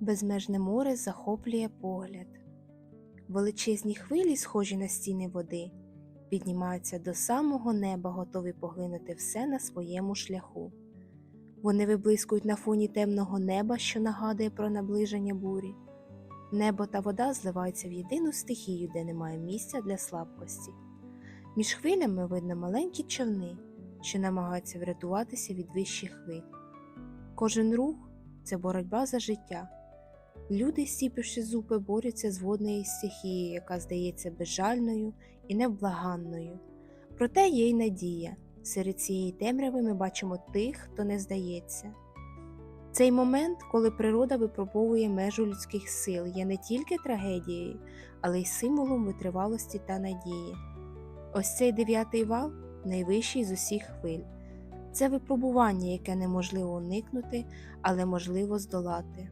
Безмежне море захоплює погляд. Величезні хвилі, схожі на стіни води, піднімаються до самого неба, готові поглинути все на своєму шляху. Вони виблискують на фоні темного неба, що нагадує про наближення бурі. Небо та вода зливаються в єдину стихію, де немає місця для слабкості. Між хвилями видно маленькі човни, що намагаються врятуватися від вищих хвиль. Кожен рух це боротьба за життя. Люди, стіпивши зупи, борються з водною стихією, яка здається безжальною і невблаганною. Проте є й надія. Серед цієї темряви ми бачимо тих, хто не здається. Цей момент, коли природа випробовує межу людських сил, є не тільки трагедією, але й символом витривалості та надії. Ось цей дев'ятий вал найвищий з усіх хвиль. Це випробування, яке неможливо уникнути, але можливо здолати.